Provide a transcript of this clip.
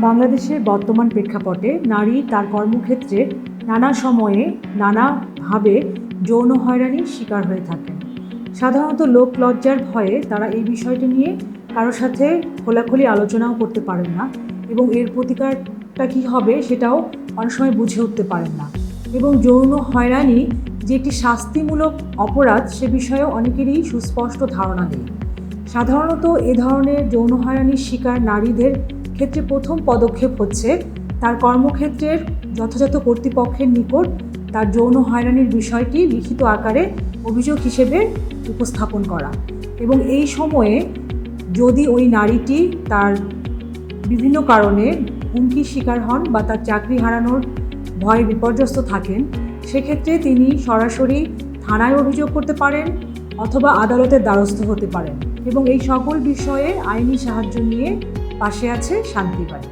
বাংলাদেশের বর্তমান প্রেক্ষাপটে নারী তার কর্মক্ষেত্রে নানা সময়ে নানাভাবে যৌন হয়রানির শিকার হয়ে থাকেন। সাধারণত লোক লজ্জার ভয়ে তারা এই বিষয়টি নিয়ে কারোর সাথে খোলাখুলি আলোচনাও করতে পারেন না এবং এর প্রতিকারটা কী হবে সেটাও অনেক সময় বুঝে উঠতে পারেন না। এবং যৌন হয়রানি যে একটি শাস্তিমূলক অপরাধ সে বিষয়েও অনেকেরই সুস্পষ্ট ধারণা নেই। সাধারণত এ ধরনের যৌন হয়রানির শিকার নারীদের ক্ষেত্রে প্রথম পদক্ষেপ হচ্ছে তার কর্মক্ষেত্রের যথাযথ কর্তৃপক্ষের নিকট তার যৌন হয়রানির বিষয়টি লিখিত আকারে অভিযোগ হিসেবে উপস্থাপন করা। এবং এই সময়ে যদি ওই নারীটি তার বিভিন্ন কারণে হুমকির শিকার হন বা তার চাকরি হারানোর ভয়ে বিপর্যস্ত থাকেন, সেক্ষেত্রে তিনি সরাসরি থানায় অভিযোগ করতে পারেন অথবা আদালতের দ্বারস্থ হতে পারেন। এবং এই সকল বিষয়ে আইনি সাহায্য নিয়ে পাশে আছে শান্তিবাড়ি।